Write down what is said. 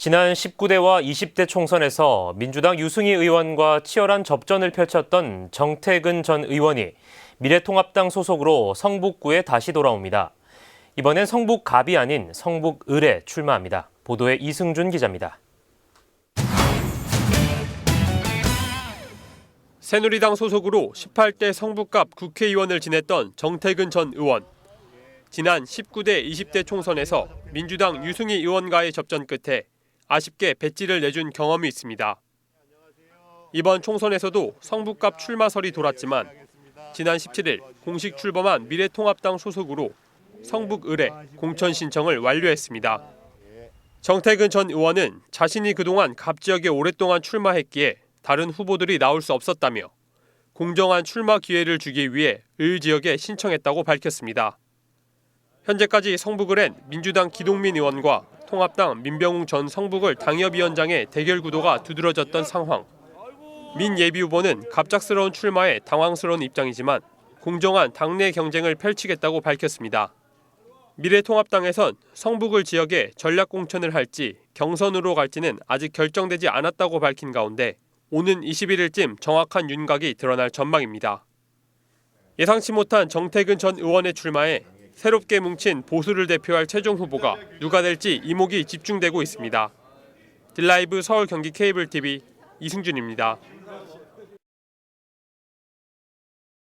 지난 19대와 20대 총선에서 민주당 유승희 의원과 치열한 접전을 펼쳤던 정태근 전 의원이 미래통합당 소속으로 성북구에 다시 돌아옵니다. 이번엔 성북갑이 아닌 성북을에 출마합니다. 보도에 이승준 기자입니다. 새누리당 소속으로 18대 성북갑 국회의원을 지냈던 정태근 전 의원. 지난 19대 20대 총선에서 민주당 유승희 의원과의 접전 끝에 아쉽게 배지를 내준 경험이 있습니다. 이번 총선에서도 성북갑 출마설이 돌았지만 지난 17일 공식 출범한 미래통합당 소속으로 성북을에 공천 신청을 완료했습니다. 정태근 전 의원은 자신이 그동안 갑 지역에 오랫동안 출마했기에 다른 후보들이 나올 수 없었다며 공정한 출마 기회를 주기 위해 을 지역에 신청했다고 밝혔습니다. 현재까지 성북을엔 민주당 기동민 의원과 통합당 민병웅 전 성북을 당협위원장의 대결 구도가 두드러졌던 상황. 민 예비 후보는 갑작스러운 출마에 당황스러운 입장이지만 공정한 당내 경쟁을 펼치겠다고 밝혔습니다. 미래통합당에선 성북을 지역에 전략 공천을 할지 경선으로 갈지는 아직 결정되지 않았다고 밝힌 가운데 오는 21일쯤 정확한 윤곽이 드러날 전망입니다. 예상치 못한 정태근 전 의원의 출마에 새롭게 뭉친 보수를 대표할 최종 후보가 누가 될지 이목이 집중되고 있습니다. 딜라이브 서울 경기 케이블 TV 이승준입니다.